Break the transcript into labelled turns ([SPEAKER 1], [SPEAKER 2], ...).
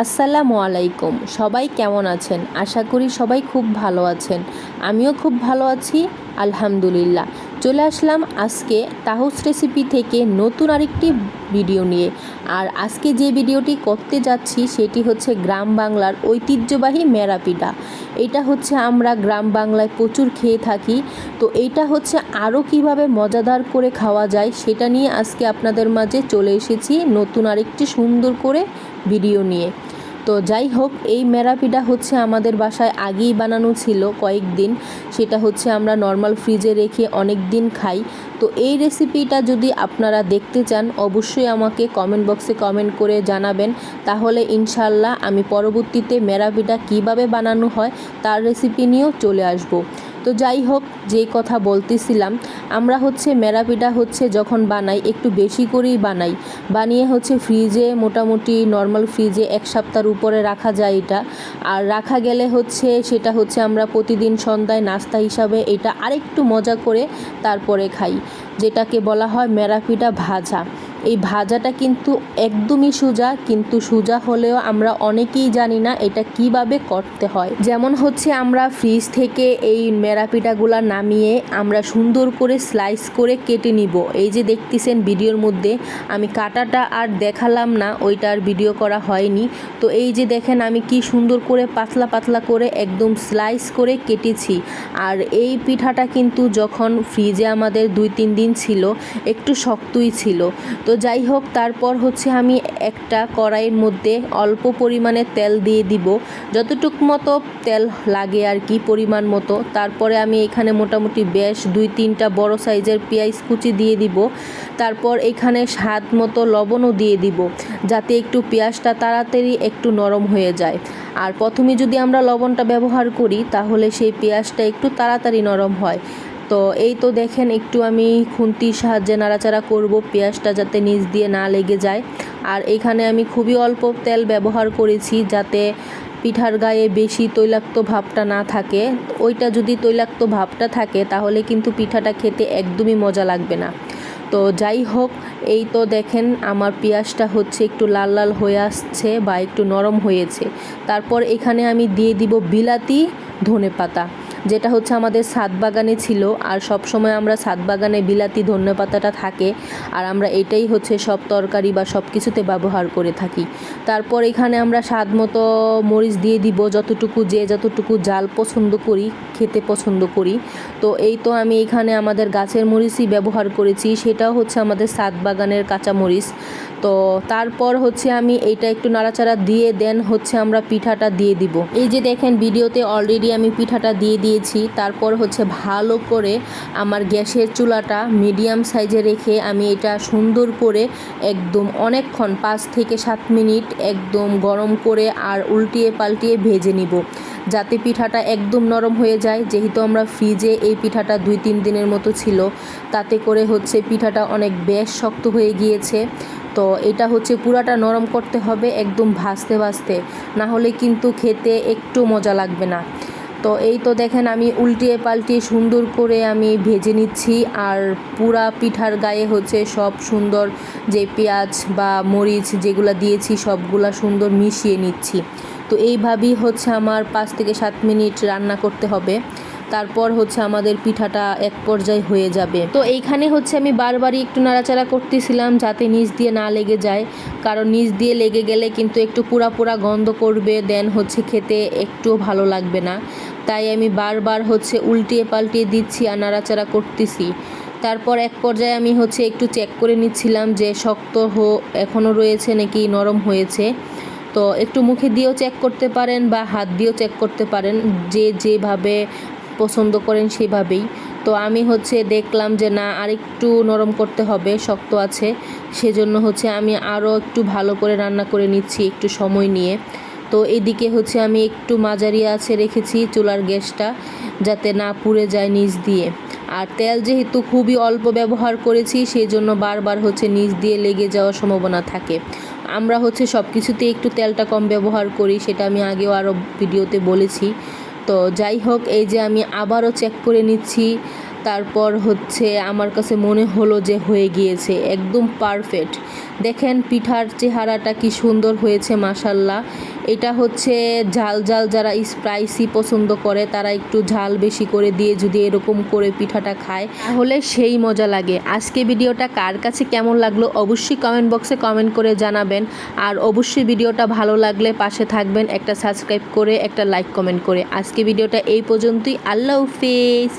[SPEAKER 1] আসসালামু আলাইকুম। সবাই কেমন আছেন? আশা করি সবাই খুব ভালো আছেন। আমিও খুব ভালো আছি, আলহামদুলিল্লাহ। চলে আসলাম আজকে তাহস রেসিপি থেকে নতুন আরেকটি ভিডিও নিয়ে। আর আজকে যে ভিডিওটি করতে যাচ্ছি সেটি হচ্ছে গ্রাম বাংলার ঐতিহ্যবাহী মেরাপিঠা এটা হচ্ছে আমরা গ্রাম বাংলায় প্রচুর খেয়ে থাকি। তো এইটা হচ্ছে আরও কীভাবে মজাদার করে খাওয়া যায় সেটা নিয়ে আজকে আপনাদের মাঝে চলে এসেছি নতুন আরেকটি সুন্দর করে ভিডিও নিয়ে। তো যাই হোক, এই মেরাপিটা হচ্ছে আমাদের বাসায় আগেই বানানো ছিল কয়েকদিন। সেটা হচ্ছে আমরা নর্মাল ফ্রিজে রেখে অনেক দিন খাই। তো এই রেসিপিটা যদি আপনারা দেখতে চান, অবশ্যই আমাকে কমেন্ট বক্সে কমেন্ট করে জানাবেন। তাহলে ইনশাল্লাহ আমি পরবর্তীতে মেরাপিটা কীভাবে বানানো হয়, তার রেসিপি নিয়েও চলে আসব। তো যাই হোক যেই কথা বলতেছিলাম, আমরা হচ্ছে মেরাপিটা হচ্ছে যখন বানাই, একটু বেশি করেই বানাই। বানিয়ে হচ্ছে ফ্রিজে, মোটামুটি নর্মাল ফ্রিজে এক সপ্তাহের উপরে রাখা যায় এটা। আর রাখা গেলে হচ্ছে সেটা হচ্ছে আমরা প্রতিদিন সন্ধ্যায় নাস্তা হিসাবে এটা আরেকটু মজা করে তারপরে খাই, যেটাকে বলা হয় মেরাপিটা ভাজা। এই ভাজাটা কিন্তু একদমই সোজা, কিন্তু সোজা হলেও আমরা অনেকেই জানি না এটা কীভাবে করতে হয়। যেমন হচ্ছে আমরা ফ্রিজ থেকে এই মেরাপিটাগুলা নামিয়ে আমরা সুন্দর করে স্লাইস করে কেটে নিব। এই যে দেখতেছেন ভিডিওর মধ্যে, আমি কাটাটা আর দেখালাম না, ওইটা আর ভিডিও করা হয়নি। তো এই যে দেখেন আমি কি সুন্দর করে পাতলা পাতলা করে একদম স্লাইস করে কেটেছি। আর এই পিঠাটা কিন্তু যখন ফ্রিজে আমাদের দুই তিন দিন ছিল, একটু শক্তই ছিল। তো যাই হোক, তারপর হচ্ছে আমি একটা কড়াইয়ের মধ্যে অল্প পরিমাণে তেল দিয়ে দিব। যতটুক মতো তেল লাগে আর কি, পরিমাণ মতো। তারপরে আমি এখানে মোটামুটি বেশ দুই তিনটা বড় সাইজের পেঁয়াজ কুচি দিয়ে দিব। তারপর এখানে স্বাদ মতো লবণও দিয়ে দিব, যাতে একটু পেঁয়াজটা তাড়াতাড়ি একটু নরম হয়ে যায়। আর প্রথমে যদি আমরা লবণটা ব্যবহার করি, তাহলে সেই পেঁয়াজটা একটু তাড়াতাড়ি নরম হয়। তো এই তো দেখেন একটু আমি খুন্তির সাহায্যে নাড়াচাড়া করব, পেঁয়াজটা যাতে নিচ দিয়ে না লেগে যায়। আর এখানে আমি খুবই অল্প তেল ব্যবহার করেছি যাতে পিঠার গায়ে বেশি তৈলাক্ত ভাবটা না থাকে। ওইটা যদি তৈলাক্ত ভাবটা থাকে, তাহলে কিন্তু পিঠাটা খেতে একদমই মজা লাগবে না। তো যাই হোক, এই তো দেখেন আমার পেঁয়াজটা হচ্ছে একটু লাল লাল হয়ে আসছে বা একটু নরম হয়েছে। তারপর এখানে আমি দিয়ে দিব বিলাতি ধনে পাতা যেটা হচ্ছে আমাদের সাত বাগানে ছিল, আর সব সময় আমরা ছাদ বাগানে বিলাতি ধনে পাতাটা থাকে, আর আমরা এটাই হচ্ছে সব তরকারি বা সব কিছুতে ব্যবহার করে থাকি। তারপর এখানে আমরা স্বাদ মতো মরিচ দিয়ে দিব, যতটুকু যে যতটুকু জাল পছন্দ করি, খেতে পছন্দ করি। তো এই তো আমি এখানে আমাদের গাছের মরিচই ব্যবহার করেছি, সেটাও হচ্ছে আমাদের সাত বাগানের কাঁচা মরিচ তো তারপর হচ্ছে আমি এইটা একটু নাড়াচাড়া দিয়ে, দেন হচ্ছে আমরা পিঠাটা দিয়ে দিব। এই যে দেখেন, ভিডিওতে অলরেডি আমি পিঠাটা দিয়ে দিয়েছি। তারপর হচ্ছে ভালো করে আমার গ্যাসের চুলাটা মিডিয়াম সাইজে রেখে আমি এটা সুন্দর করে একদম অনেকক্ষণ পাঁচ থেকে সাত মিনিট একদম গরম করে আর উল্টিয়ে পাল্টিয়ে ভেজে নিব। যাতে পিঠাটা একদম নরম হয়ে যায়। যেহেতু আমরা ফ্রিজে এই পিঠাটা দুই তিন দিনের মতো ছিল, তাতে করে হচ্ছে পিঠাটা অনেক বেশ শক্ত হয়ে গিয়েছে। তো এটা হচ্ছে পুরাটা নরম করতে হবে, একদম ভাজতে ভাজতে। না হলে কিন্তু খেতে একটু মজা লাগবে না। তো এই তো দেখেন আমি উল্টিয়ে পাল্টিয়ে সুন্দর করে আমি ভেজে নিচ্ছি। আর পুরা পিঠার গায়ে হচ্ছে সব সুন্দর যে পেঁয়াজ বা মরিচ যেগুলো দিয়েছি, সবগুলা সুন্দর মিশিয়ে নিচ্ছি। তো এইভাবেই হচ্ছে আমার পাঁচ থেকে সাত মিনিট রান্না করতে হবে। তারপর হচ্ছে আমাদের পিঠাটা এক পর্যায়ে হয়ে যাবে। তো এইখানে হচ্ছে আমি বারবারই একটু নাড়াচাড়া করতেছিলাম যাতে নিচ দিয়ে না লেগে যায়। কারণ নিচ দিয়ে লেগে গেলে কিন্তু একটু পুরা পুরা গন্ধ করবে, দেন হচ্ছে খেতে একটুও ভালো লাগবে না। তাই আমি বারবার হচ্ছে উল্টিয়ে পাল্টিয়ে দিচ্ছি আর নাড়াচাড়া করতেছি। তারপর এক পর্যায়ে আমি হচ্ছে একটু চেক করে নিচ্ছিলাম যে শক্ত হো এখনও রয়েছে নাকি, নরম হয়েছে। তো একটু মুখে দিয়েও চেক করতে পারেন বা হাত দিয়েও চেক করতে পারেন, যে যেভাবে পছন্দ করেন সেভাবেই। তো আমি হচ্ছে দেখলাম যে না, আরেকটু নরম করতে হবে, শক্ত আছে। সেজন্য হচ্ছে আমি আরও একটু ভালো করে রান্না করে নিচ্ছি একটু সময় নিয়ে। তো এদিকে হচ্ছে আমি একটু মাঝারি আছে রেখেছি চুলার গ্যাসটা যাতে না পুড়ে যায় নিচ দিয়ে। আর তেল যেহেতু খুবই অল্প ব্যবহার করেছি সেই জন্য বারবার হচ্ছে নিচ দিয়ে লেগে যাওয়ার সম্ভাবনা থাকে। আমরা হচ্ছে সব কিছুতে একটু তেলটা কম ব্যবহার করি, সেটা আমি আগেও আরও ভিডিওতে বলেছি। তো যাই হোক, এই যে আমি আবারও চেক করে নিচ্ছি। তারপর হচ্ছে আমার কাছে মনে হলো যে হয়ে গিয়েছে, একদম পারফেক্ট দেখেন পিঠার চেহারাটা কি সুন্দর হয়েছে মাসাল্লাহ এটা হচ্ছে ঝাল ঝাল যারা স্পাইসি পছন্দ করে, তারা একটু ঝাল বেশি করে দিয়ে যদি এরকম করে পিঠাটা খায়, তাহলে সেই মজা লাগে। আজকে ভিডিওটা কার কাছে কেমন লাগল অবশ্যই কমেন্ট বক্সে কমেন্ট করে জানাবেন। আর অবশ্যই ভিডিওটা ভালো লাগলে পাশে থাকবেন, একটা সাবস্ক্রাইব করে, একটা লাইক কমেন্ট করে। আজকে ভিডিওটা এই পর্যন্তই। আল্লাহ হাফিজ।